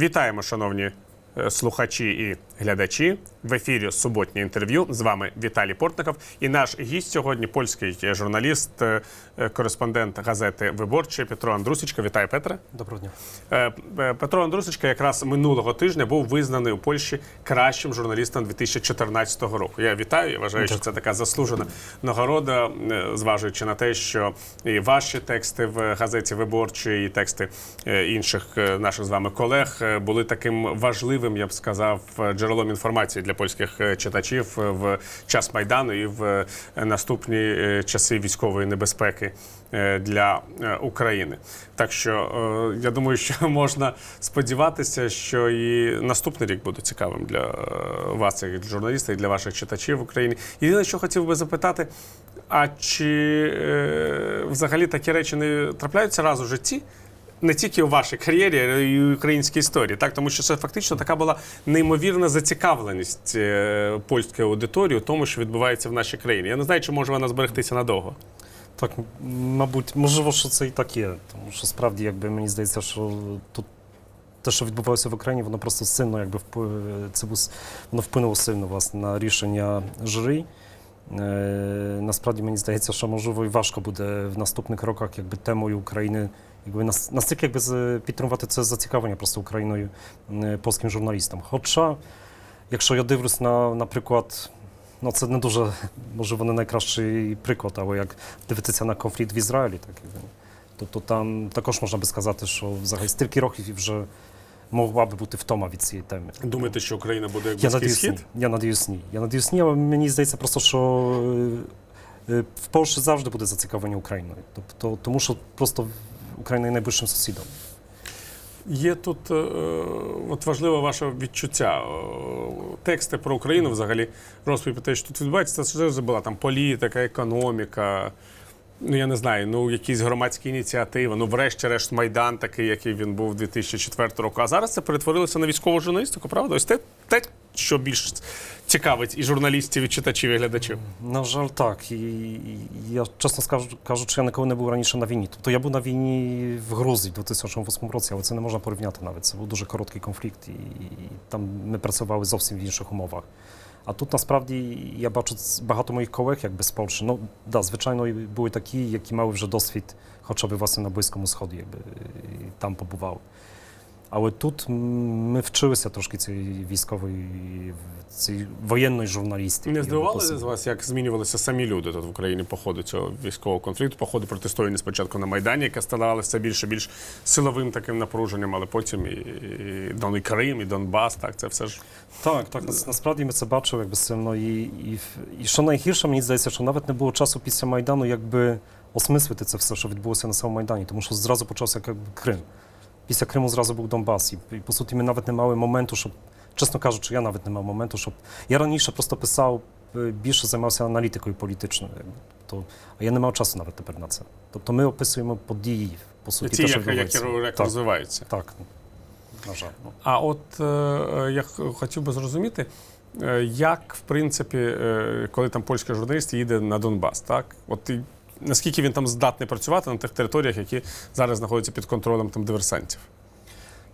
Вітаємо, шановні е, слухачі і глядачі. В ефірі суботнє інтерв'ю. З вами Віталій Портников. І наш гість сьогодні польський журналіст, е, е, кореспондент газети Виборче Петро Андрусічка. Вітаю, Петре. Доброго дня. Е, е, Петро Андрусичка якраз минулого тижня був визнаний у Польщі кращим журналістом 2014 року. Я вітаю. Я вважаю, що це така заслужена нагорода, е, зважуючи на те, що і ваші тексти в газеті Виборчі, і тексти е, інших е, наших з вами колег е, були таким важливим, я б сказав, е, джерелом інформації для польських е, читачів е, в час майдану і в е, наступні е, часи військової небезпеки е, для е, України. Так що е, я думаю, що можна сподіватися, що і наступний рік буде цікавим для вас, як журналіста, і для ваших читачів в Україні. Єдине, що хотів би запитати: а чи взагалі такі речі не трапляються раз у житті? Не тільки у вашій кар'єрі, а й українській історії, так тому що це фактично така була неймовірна зацікавленість польської аудиторії у тому, що відбувається в нашій країні. Я не знаю, чи може вона зберегтися надовго. Так, мабуть, можливо, що це і так є. Тому що справді, якби мені здається, що тут те, що відбувалося в Україні, воно просто сильно якби це воно вплинуло сильно власне на рішення журі. Е, насправді мені здається, що можливо і важко буде в наступних роках якби темою України. Якби нас- настільки якби підтримувати це зацікавлення просто Україною е, польським журналістам. Хоча, якщо я дивлюсь на, наприклад, ну це не дуже можливо не найкращий приклад, але як дивитися на конфлікт в Ізраїлі, так якби. Тобто там також можна би сказати, що взагалі стільки років і вже могла би бути втома від цієї теми. Думаєте, що Україна буде як Я близький ні. схід? Я надіюсь, ні. Я надіюсь, ні, але мені здається просто, що е, е, в Польщі завжди буде зацікавлення Україною. Тобто, тому що просто Україна є найближчим сусідом. Є тут е, от важливе ваше відчуття. Е, Тексти про Україну, взагалі, розповідь про те, що тут відбувається, це була там політика, економіка. Ну, я не знаю, ну якісь громадські ініціативи, ну, врешті-решт, Майдан такий, який він був 2004 року. А зараз це перетворилося на військову журналістику, правда? Ось те, те, що більш цікавить і журналістів, і читачів, і глядачів. На жаль, так. І, і я чесно скажу, кажучи, я ніколи не був раніше на війні. Тобто я був на війні в Грузії у 2008 році, але це не можна порівняти навіть. Це був дуже короткий конфлікт, і, і там ми працювали зовсім в інших умовах. А тут насправді я бачу з- багато моїх колег якби з Польщі. Ну, да, звичайно, і були такі, які мали вже досвід хоча б власне на Близькому Сході, якби і там побували. Але тут ми вчилися трошки цієї військової, цієї воєнної журналістики. Не здивувалися з вас, як змінювалися самі люди тут в Україні по ходу цього військового конфлікту, по ходу протистояння спочатку на Майдані, яке ставало все більше і більш силовим таким напруженням, але потім і, і Дон і Крим, і Донбас, так це все ж Так, так, нас- насправді ми це бачили якби сильно. І, і, і що найгірше, мені здається, що навіть не було часу після Майдану, якби осмислити це все, що відбулося на самому Майдані, тому що зразу почався якби Крим. Після Криму зразу був Донбас. І, і по суті, ми навіть не мали моменту, щоб, чесно кажучи, я навіть не мав моменту, щоб. Я раніше просто писав, е, більше займався аналітикою політичною. Якби. То, а я не мав часу навіть тепер на це. Тобто ми описуємо події, по суті, ці, те, що як, як, так, розвиваються. так, на жаль. Ну. А от е, е, я хотів би зрозуміти, е, як в принципі, коли там польський журналіст їде на Донбас, так? От і наскільки він там здатний працювати на тих територіях, які зараз знаходяться під контролем там диверсантів?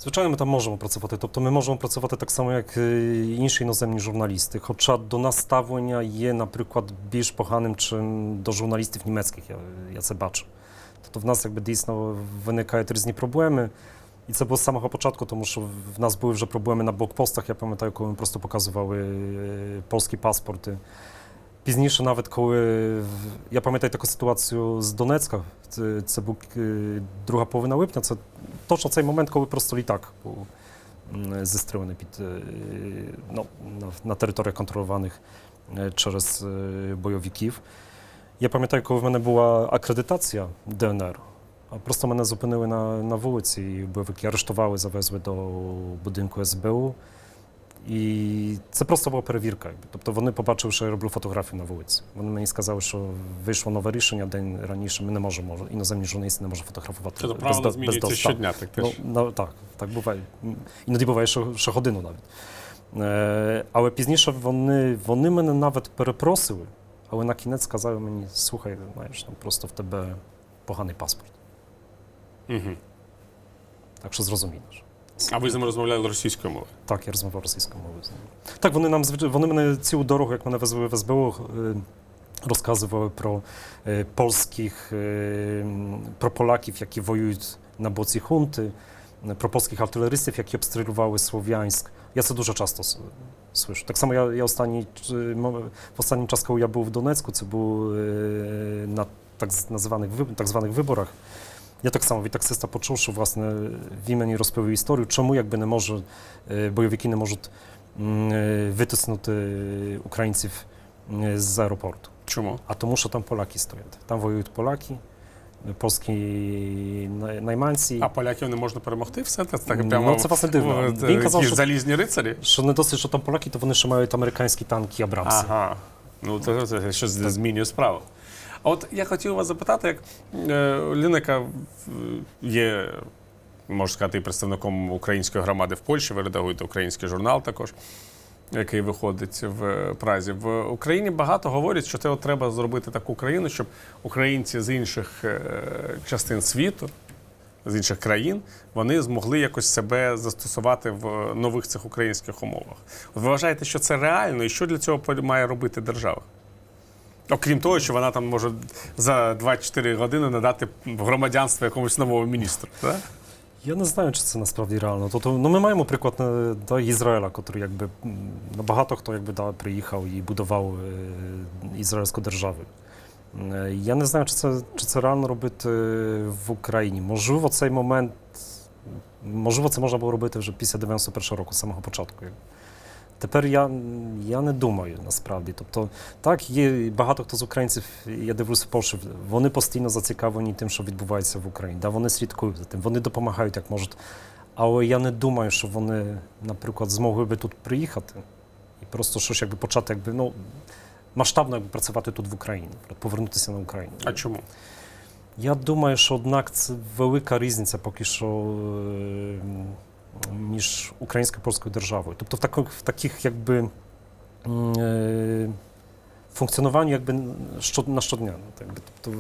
Звичайно, ми там можемо працювати. Тобто ми можемо працювати так само, як е, інші іноземні журналісти. Хоча до нас ставлення є, наприклад, більш поганим, чим до журналістів німецьких, я, я це бачу. Тобто в нас якби дійсно виникають різні проблеми. І це було з самого початку, тому що в нас були вже проблеми на блокпостах. Я пам'ятаю, коли ми просто показували е, польські паспорти. Пізніше, навіть коли в- я пам'ятаю таку ситуацію з Донецька, це, це був е, друга половина липня. Це точно цей момент, коли просто літак був м, зістрелений під е, ну, на, на територіях контрольованих е, через е, бойовиків. Я пам'ятаю, коли в мене була акредитація ДНР, а просто мене зупинили на, на вулиці, і бойовики арештували, завезли до будинку СБУ. І це просто була перевірка. Тобто вони побачили, що я роблю фотографію на вулиці. Вони мені сказали, що вийшло нове рішення день раніше. Ми не можемо, іноземні журналісти не можуть фотографувати. Це без правило без змінюється щодня, так. Ну, так, так буває. Іноді буває, що, що годину навіть. Е, але пізніше вони, вони мене навіть перепросили, але на кінець сказали мені: слухай, знаєш, там просто в тебе поганий паспорт. Угу. Так що зрозуміло. Ж. А ви з ними розмовляли російською мовою? Так, я розмовляв російською мовою з ними. Так, вони нам звич- вони мене цілу дорогу, як мене везли в СБУ, е, розказували про е, польських, е, м, про поляків, які воюють на боці хунти, е, про польських артилеристів, які обстрілювали Слов'янськ. Я це дуже часто с- słyszę. Так само я, я останній, ч- мо- в останнім час, коли я був в Донецьку, це був е, на так Я так само від таксиста почув, що власне він мені розповів історію, чому якби не може е, бойовики не можуть е, витиснути українців е, з аеропорту. Чому? А тому, що там поляки стоять. Там воюють поляки, польські найманці. А поляків не можна перемогти? Все це так Ну, це власне дивно. Він казав, що- залізні рицарі. Що не досить, що там поляки, то вони ще мають американські танки Абрамси. Ага. Ну, це, це щось змінює справу. А от я хотів вас запитати, як е, людина, є, можна сказати, представником української громади в Польщі, ви редагуєте український журнал також, який виходить в Празі. В Україні багато говорять, що це треба зробити таку країну, щоб українці з інших е, частин світу, з інших країн, вони змогли якось себе застосувати в нових цих українських умовах. Ви вважаєте, що це реально, і що для цього має робити держава? Окрім того, що вона там може за 24 години надати громадянство якомусь новому міністру. Так? Я не знаю, чи це насправді реально. Тобто, ну ми маємо приклад е, да, Ізраїля, який якби багато хто якби да, приїхав і будував е, ізраїльську державу. Е, Я не знаю, чи це, чи це реально робити в Україні. Можливо, цей момент, можливо, це можна було робити вже після 91 року, з самого початку. Тепер я, я не думаю насправді. Тобто, так, є багато хто з українців, я дивлюся в Польщі, вони постійно зацікавлені тим, що відбувається в Україні. Да, вони слідкують за тим, вони допомагають як можуть. Але я не думаю, що вони, наприклад, змогли би тут приїхати і просто щось якби почати, якби, ну, масштабно якби, працювати тут в Україні, повернутися на Україну. А чому? Я думаю, що однак це велика різниця поки що е, між українською і польською державою. Тобто в таких, в таких якби е, функціонуванні якби на щодня. Ну, тобто,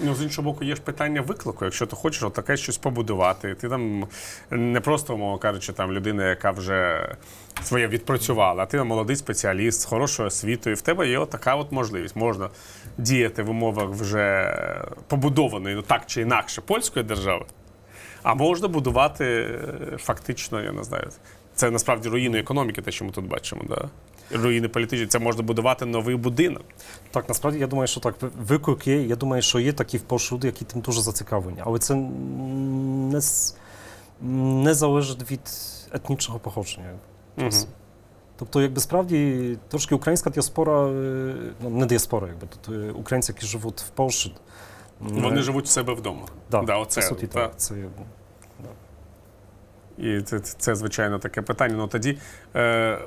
Ну, з іншого боку, є ж питання виклику. Якщо ти хочеш таке щось побудувати, ти там не просто, мовно кажучи, там людина, яка вже своє відпрацювала, а ти молодий спеціаліст з хорошою освітою, в тебе є така от можливість. Можна діяти в умовах вже побудованої, ну так чи інакше, польської держави, а можна будувати е, фактично, я не знаю. Це насправді руїни економіки, те, що ми тут бачимо. Да? Руїни політичні. Це можна будувати новий будинок. Так, насправді я думаю, що так, виклик є. Я думаю, що є такі в Польщі люди, які тим дуже зацікавлені. Але це не, не залежить від етнічного походження. Угу. Тобто, якби справді трошки українська діаспора, е, ну не діаспора, якби тут е, українці, які живуть в Польщі. Вони е, живуть у себе вдома. да, Да, оце, по суті, та. так. Це, І це, це, звичайно, таке питання. Ну тоді, е,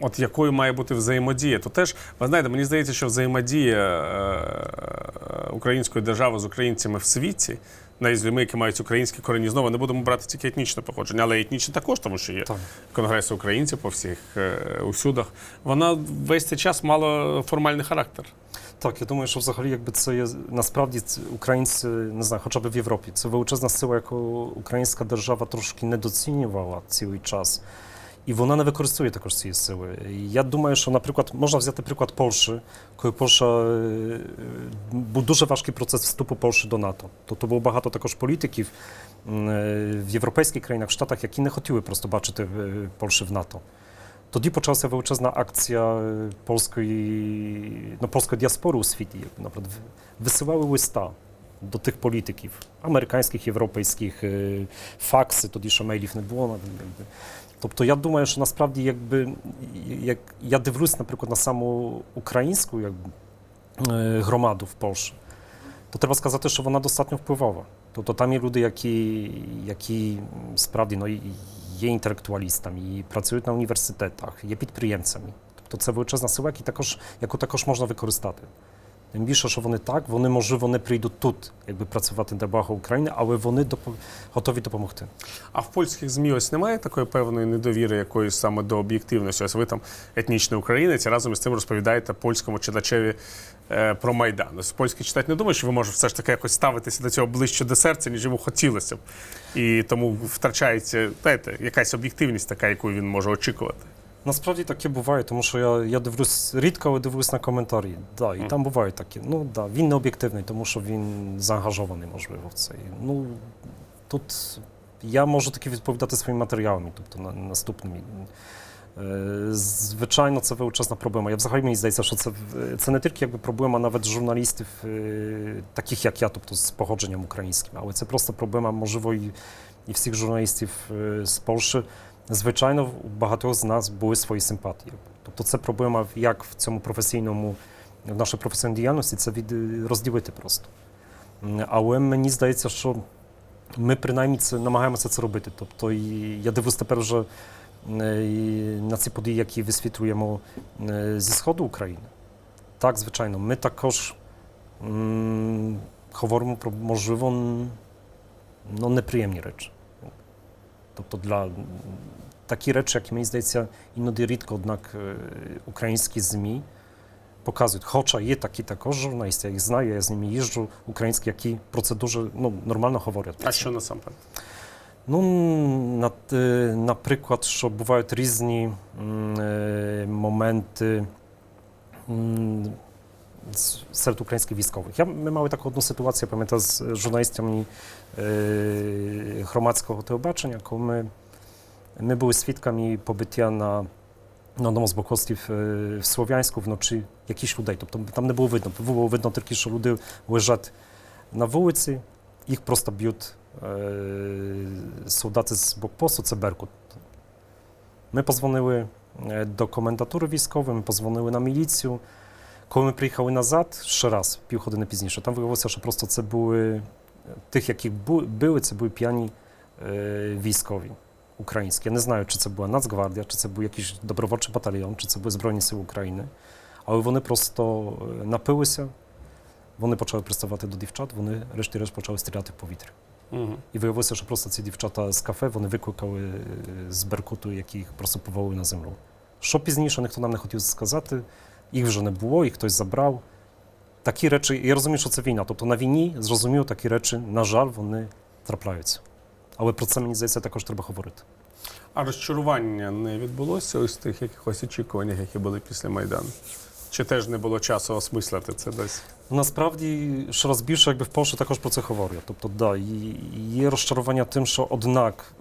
от якою має бути взаємодія? То теж, ви знаєте, мені здається, що взаємодія е, української держави з українцями в світі, навіть з людьми, які мають українські корені, знову не будемо брати тільки етнічне походження, але етнічне також, тому що є Так. конгреси українців по всіх е, усюдах. Вона весь цей час мала формальний характер. Так, я думаю, що взагалі якби це є насправді українці, не знаю, хоча б в Європі. Це величезна сила, яку українська держава трошки недооцінювала цілий час. І вона не використовує також цієї сили. Я думаю, що, наприклад, можна взяти приклад Польщі, коли Польща е, був дуже важкий процес вступу Польщі до НАТО. Тобто було багато також політиків е, в європейських країнах, в Штатах, які не хотіли просто бачити е, Польщі в НАТО. Тоді почалася величезна акція е, польської, ну, польської діаспори у світі. Наприклад, висилали листа до тих політиків, американських, європейських, е, факси, тоді ще мейлів не було. Тобто я думаю, що насправді, якби як я дивлюсь, наприклад, на саму українську якби, е, громаду в Польщі, то треба сказати, що вона достатньо впливова. Тобто там є люди, які, які справді ну, є інтелектуалістами, і працюють на університетах, є підприємцями. Тобто це величезна сила, яку також, яку також можна використати. Тим більше, що вони так, вони можливо не прийдуть тут, якби працювати на благо України, але вони допо- готові допомогти. А в польських ЗМІ ось немає такої певної недовіри якоїсь саме до об'єктивності. Ось ви там етнічний українець, разом із тим розповідаєте польському читачеві е, про Майдан. Ось польський читач не думає, що ви може все ж таки якось ставитися до цього ближче до серця, ніж йому хотілося б. І тому втрачається знаєте, якась об'єктивність така, яку він може очікувати. Насправді таке буває, тому що я, я дивлюсь рідко, але дивлюсь на коментарі. Да, і Мгм. там бувають такі. Ну да, він не об'єктивний, тому що він заангажований, можливо, в це. І, Ну тут я можу таки відповідати своїми матеріалами, тобто на наступними. Е, Звичайно, це величезна проблема. Я взагалі мені здається, що це, в- це не тільки якби проблема навіть журналістів, е, таких як я, тобто з походженням українським, але це просто проблема, можливо, і, і всіх журналістів е, з Польщі. Звичайно, у багатьох з нас були свої симпатії. Тобто це проблема як в цьому професійному, в нашій професійній діяльності, це від, розділити просто. Але мені здається, що ми принаймні це намагаємося це робити. Тобто, і я дивлюсь тепер вже на ці події, які висвітлюємо зі сходу України. Так, звичайно, ми також м, говоримо про можливо ну, неприємні речі. Тобто для м, такі речі, які мені здається, іноді рідко, однак е, українські ЗМІ показують. Хоча є такі також журналісти, я їх знаю, я з ними їжджу, українські, які про це дуже ну, нормально говорять. про А це. що насамперед? Ну, на, е, наприклад, що бувають різні м, е, моменти м, з- серед українських військових. Я, ми мали таку одну ситуацію, пам'ятаю, з журналістами е, громадського телебачення, коли ми, ми були свідками побиття на, на одному з блокостів е, в Слов'янську вночі якісь людей. Тобто там не було видно. Було видно тільки, що люди лежать на вулиці, їх просто б'ють е, солдати з блокпосту, це Беркут. Ми позвонили е, до комендатури військової, ми позвонили на міліцію. Коли ми приїхали назад, ще раз, півгодини пізніше, там виявилося, що просто це були тих, яких бу- били, це були п'яні е, військові українські. Я не знаю, чи це була Нацгвардія, чи це був якийсь добровольчий батальйон, чи це були Збройні Сили України. Але вони просто е, напилися, вони почали приставати до дівчат, вони решті-решт почали стріляти в повітря. Угу. І виявилося, що просто ці дівчата з кафе вони викликали е, з Беркуту, які їх просто повалили на землю. Що пізніше ніхто нам не хотів сказати, їх вже не було, їх хтось забрав. Такі речі, я розумію, що це війна. Тобто на війні, зрозуміло, такі речі, на жаль, вони трапляються. Але про це, мені здається, також треба говорити. А розчарування не відбулося ось тих якихось очікуваннях, які були після Майдану? Чи теж не було часу осмислити це десь? Насправді, щораз більше, якби в Польщі також про це говорять. Тобто, да, є розчарування тим, що однак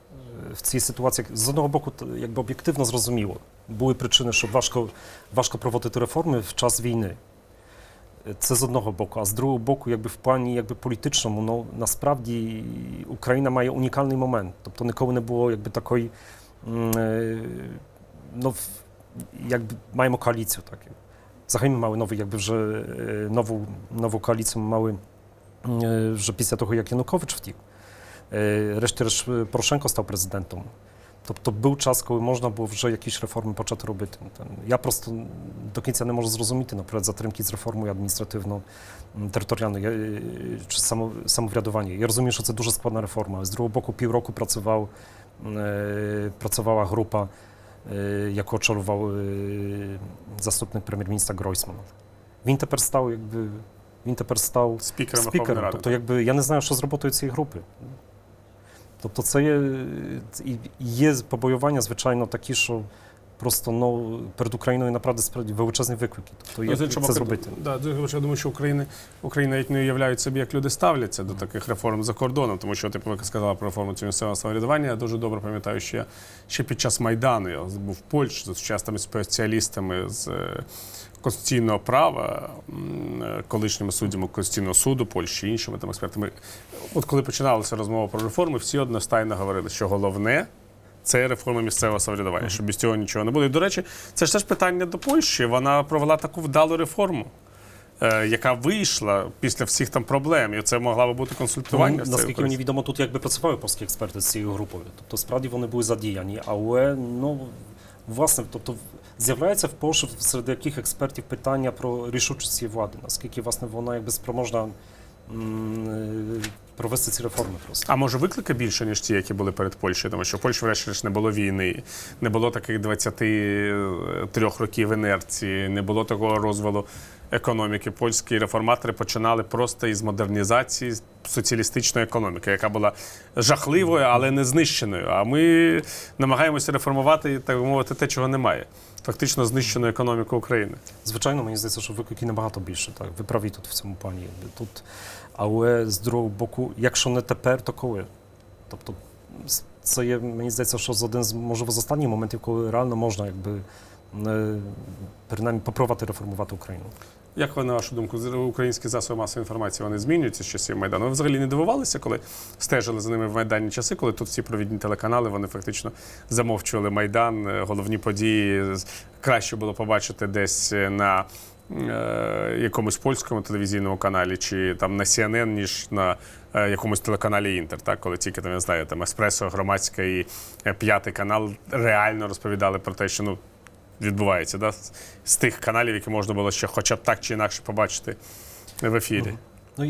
е, в цій ситуації з одного боку, т- якби об'єктивно зрозуміло, були причини, що важко, важко проводити реформи в час війни. Е, Це з одного боку, а з другого боку, якби в плані якби політичному, ну насправді Україна має унікальний момент. Тобто ніколи не було якби такої, м, е, ну, в- якби маємо коаліцію так. Взагалі ми мали новий, якби вже е, нову, нову коаліцію ми мали е, вже після того, як Янукович втік. Е, Решті-решт е, Порошенко став президентом. Тобто був час, коли можна було вже якісь реформи почати робити. Там, Я просто до кінця не можу зрозуміти, наприклад, затримки з реформою адміністративно-територіальної е, чи само, самоврядування. Я розумію, що це дуже складна реформа. З другого боку, півроку працював, е, працювала група, е, яку очолював е, заступник прем'єр-міністра Гройсмана. Він тепер став, якби він тепер став Спікером Верховної спікером. Ради. Тобто, якби я не знаю, що з роботою цієї групи. Тобто, це є, є побоювання, звичайно, такі, що просто ну, перед Україною направді справді величезні виклики. Тобто, Ну, як це зробити? Да, я думаю, що Україна, Україна навіть не уявляють собі, як люди ставляться до таких реформ за кордоном, тому що типу, ви сказала про реформу цього місцевого самоврядування. Я дуже добре пам'ятаю, що я ще під час Майдану я був в Польщі з сучасними спеціалістами з е, конституційного права, колишніми суддями Конституційного суду, Польщі, іншими там експертами. От коли починалася розмова про реформи, всі одностайно говорили, що головне. Це реформа місцевого самоврядування, що без цього нічого не буде. І, до речі, це ж теж питання до Польщі. Вона провела таку вдалу реформу, е, яка вийшла після всіх там проблем. І це могла би бути консультування. Ну, наскільки мені відомо, тут якби працювали польські експерти з цією групою. Тобто справді вони були задіяні, але ну, власне, тобто з'являється в Польщі серед яких експертів питання про рішучість цієї влади, наскільки власне вона якби спроможна е, провести ці реформи просто. А може виклики більше, ніж ті, які були перед Польщею, тому що в Польщі, врешті, не було війни, не було таких 23 років інерції, не було такого розвалу економіки. Польські реформатори починали просто із модернізації соціалістичної економіки, яка була жахливою, але не знищеною. А ми намагаємося реформувати, так би мовити, те, чого немає. Фактично знищену економіку України. Звичайно, мені здається, що виклики набагато більше. Так, ви праві тут в цьому плані. Тут, але з другого боку, якщо не тепер, то коли? Тобто, це є, мені здається, що з один з можливо з останніх моментів, коли реально можна якби принаймні попробувати реформувати Україну. Як ви, на вашу думку, українські засоби масової інформації вони змінюються з часів Майдану? Ви взагалі не дивувалися, коли стежили за ними в майданні часи, коли тут всі провідні телеканали вони фактично замовчували Майдан, е, головні події краще було побачити десь е, на е, якомусь польському телевізійному каналі чи там на CNN, ніж на е, якомусь телеканалі Інтер, так коли тільки там я знаю, там Еспресо, громадська і п'ятий канал реально розповідали про те, що ну відбувається, да? з- тих каналів, які можна було ще хоча б так чи інакше побачити в ефірі. Ну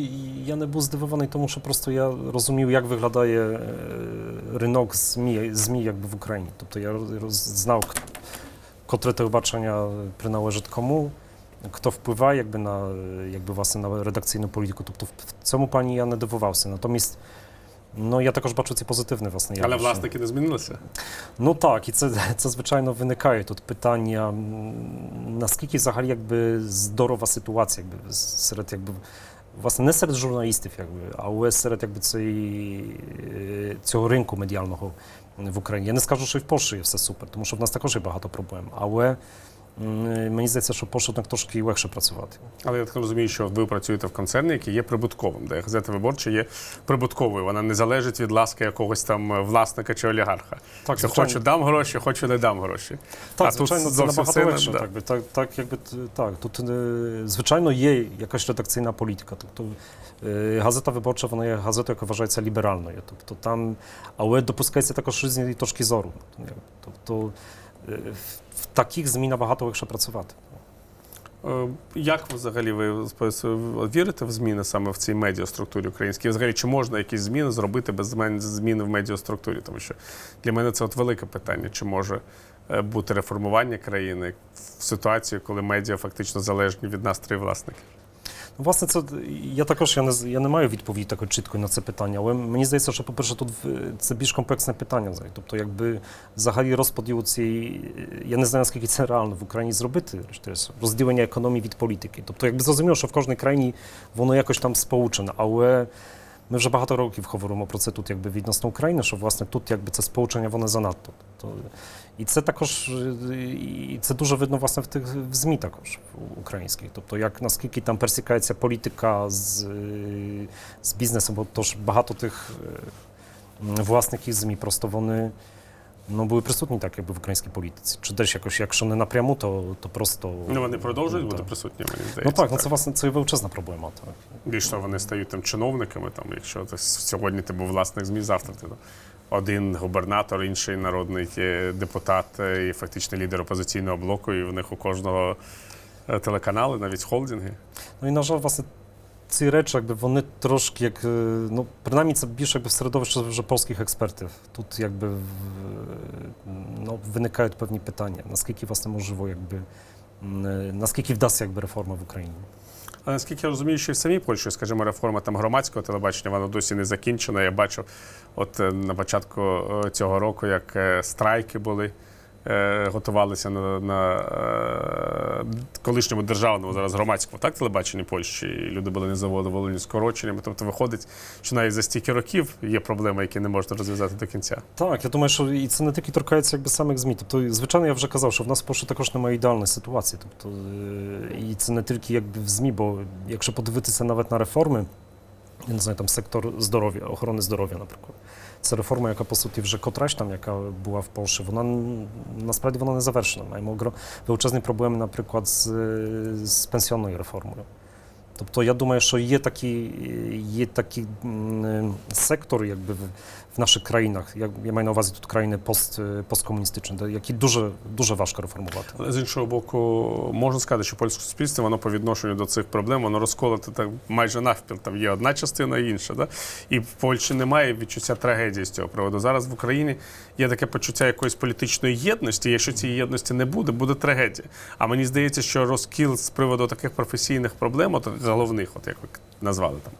я не був здивований, тому що просто я розумів, як виглядає е, ринок ЗМІ, ЗМІ якби в Україні. Тобто я знав, котре телебачення приналежить кому, хто впливає якби, на, якби, власне, на редакційну політику. Тобто в цьому плані я не дивувався. Натомість ну, я також бачу ці позитивне власне. Але явище. власники не змінилися. Ну так, і це, це звичайно виникає тут питання, наскільки взагалі якби здорова ситуація якби, серед якби. Власне, не серед журналістів, якби, але серед якби, цієї, е, цього ринку медіального в Україні. Я не скажу, що і в Польщі є все супер, тому що в нас також є багато проблем. Але мені здається, що так трошки легше працювати. Але я так розумію, що ви працюєте в концерні, який є прибутковим, де газета виборча є прибутковою. Вона не залежить від ласки якогось там е, власника чи олігарха. Так, звичайно. хочу дам гроші, хочу не дам гроші. Так, А тут звичайно, це набагато все легше. да. Так, би, так, так, якби, так, тут, е, звичайно, є якась редакційна політика. Тобто е, газета виборча, вона є газетою, яка вважається ліберальною. Тобто там, але допускається також різні точки зору. Тобто таких ЗМІ набагато легше працювати. Е, Як взагалі ви вірите в зміни саме в цій медіаструктурі українській? Взагалі, чи можна якісь зміни зробити без зміни в медіаструктурі? Тому що для мене це от велике питання, чи може е, бути реформування країни в ситуації, коли медіа фактично залежні від настрою власників? Власне, це я також я не я не маю відповіді такої чіткої на це питання, але мені здається, що, по-перше, тут це більш комплексне питання. Тобто, якби взагалі розподіл цієї, я не знаю, наскільки це реально в Україні зробити, розділення економії від політики. Тобто, якби зрозуміло, що в кожній країні воно якось там сполучене, але ми вже багато років говоримо про це тут, якби відносно України, що власне тут якби це сполучення воно занадто. Тобто, і це також і це дуже видно власне в тих в ЗМІ також українських. Тобто, як наскільки там пересікається політика з, з бізнесом, бо тож багато тих е, власників ЗМІ просто вони. Ну, були присутні так, якби в українській політиці. Чи десь якось, якщо не напряму, то, то просто. Ну вони продовжують Ну, бути так. присутні, мені Ну здається. так, ну це власне це величезна проблема. Так. Більш того, вони стають там чиновниками. Там, якщо ти сьогодні ти був власник ЗМІ, завтра ти там, один губернатор, інший народний е, депутат е, і фактично лідер опозиційного блоку, і в них у кожного е, телеканали, навіть холдинги. Ну і на жаль, власне, ці речі, якби вони трошки як, ну, принаймні це більше якби в середовищі вже польських експертів. Тут якби ну, виникають певні питання, наскільки власне можливо, якби наскільки вдасться якби реформа в Україні. Але наскільки я розумію, що і в самій Польщі, скажімо, реформа там громадського телебачення, вона досі не закінчена. Я бачив, от е, на початку е, цього року, як е, страйки були. Е, Готувалися на, на е, колишньому державному зараз громадському так телебаченні Польщі. І люди були незадоволені скороченнями. Тобто виходить, що навіть за стільки років є проблеми, які не можна розв'язати до кінця. Так, я думаю, що і це не тільки торкається якби самих ЗМІ. Тобто, звичайно, я вже казав, що в нас в Польщі також немає ідеальної ситуації. Тобто, е, і це не тільки якби в ЗМІ, бо якщо подивитися навіть на реформи, я не знаю, там сектор здоров'я, охорони здоров'я, наприклад. Це реформа, яка по суті вже котрась там, яка була в Польщі, вона н- насправді вона не завершена. Маємо огро- величезні проблеми, наприклад, з, з пенсіонною реформою. Тобто я думаю, що є такі, є такі м, сектори якби, в, w naszych я, я маю на увазі тут країни пост, е, посткомуністичні, де- які дуже, дуже важко реформувати. Але з іншого боку, можна сказати, що польське суспільство воно по відношенню до цих проблем воно розколоте так майже навпіл. Там є одна частина інша. Да? І в Польщі немає відчуття трагедії з цього приводу. Зараз в Україні є таке почуття якоїсь політичної єдності. Якщо цієї єдності не буде, буде трагедія. А мені здається, що розкіл з приводу таких професійних проблем, от головних, от як ви назвали там.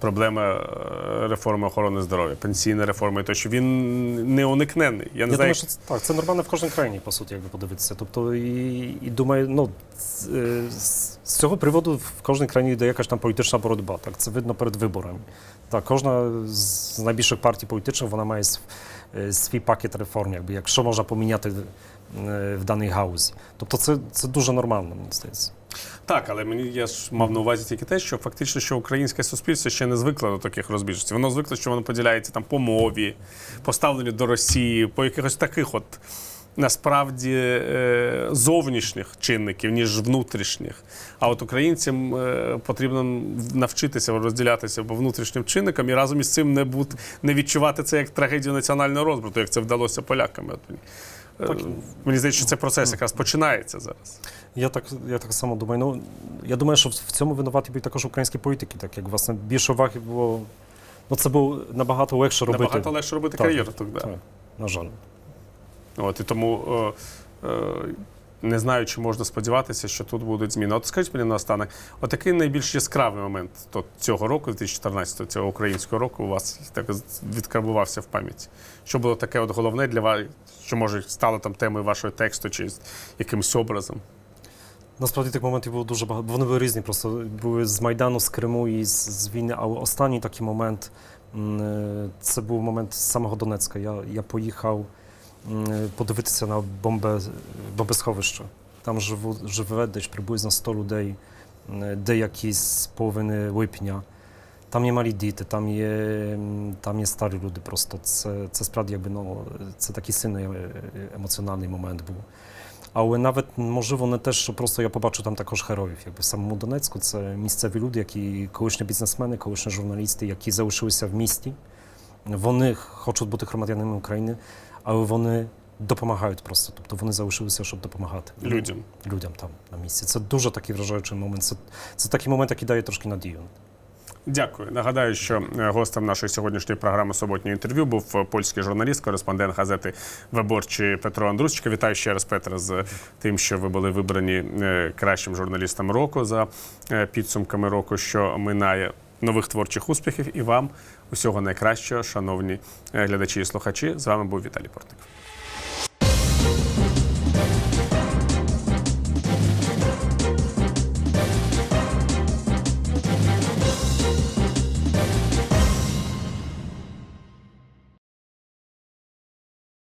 Проблеми е, реформи охорони здоров'я, пенсійна реформа, і то що він не уникнений. Я не Я знаю, думаю, що це, так, це нормально в кожній країні, по суті, якби подивитися. Тобто, і, і думаю, ну, з, е, цього приводу в кожній країні йде якась там політична боротьба. Так, це видно перед виборами. Так, кожна з найбільших партій політичних вона має е, свій пакет реформ, якби, якщо можна поміняти в даній гаузі. Тобто це, це дуже нормально, мені здається. Так, але мені я ж мав на увазі тільки те, що фактично, що українське суспільство ще не звикло до таких розбіжностей. Воно звикло, що воно поділяється там по мові, по ставленню до Росії, по якихось таких от. Насправді е, зовнішніх чинників, ніж внутрішніх. А от українцям е, потрібно навчитися розділятися по внутрішнім чинникам і разом із цим не бути не відчувати це як трагедію національного розбрату, як це вдалося полякам. Мені. Е, Так. Мені здається, що цей процес якраз починається зараз. Я так, я так само думаю. Ну, я думаю, що в цьому винуваті будуть також українські політики, так як власне більше уваги було. Ну, це було набагато легше робити. Набагато легше робити Так. кар'єру. Да. Так, на жаль. От і тому е, е, не знаю, чи можна сподіватися, що тут будуть зміни. От скажіть мені наостанок, от який найбільш яскравий момент то, цього року, 2014, цього українського року, у вас так відкарбувався в пам'яті? Що було таке от головне для вас, що може стало там темою вашого тексту чи якимось образом? Насправді тих моментів було дуже багато. Вони були різні, просто були з Майдану, з Криму і з, війни. А останній такий момент е, це був момент з самого Донецька. Я, я поїхав е, подивитися на бомбе, бомбосховище. Там живе десь приблизно 100 людей, е, деякі з половини липня. Там є малі діти, там є, там є старі люди. Просто це, це справді якби ну, це такий сильний е, емоціональний момент був. Але навіть можливо не те, що просто я побачу там також героїв. Якби в самому Донецьку це місцеві люди, які колишні бізнесмени, колишні журналісти, які залишилися в місті. Вони хочуть бути громадянами України, але вони допомагають просто. Тобто вони залишилися, щоб допомагати Людям. людям там на місці. Це дуже такий вражаючий момент. Це, це такий момент, який дає трошки надію. Дякую. Нагадаю, що е, гостем нашої сьогоднішньої програми суботнього інтерв'ю був е, польський журналіст, кореспондент газети Виборчі Петро Андрусчик. Вітаю ще раз, Петре, з тим, що ви були вибрані е, кращим журналістом року за підсумками року, що минає. Нових творчих успіхів і вам усього найкращого, шановні глядачі і слухачі. З вами був Віталій Портник.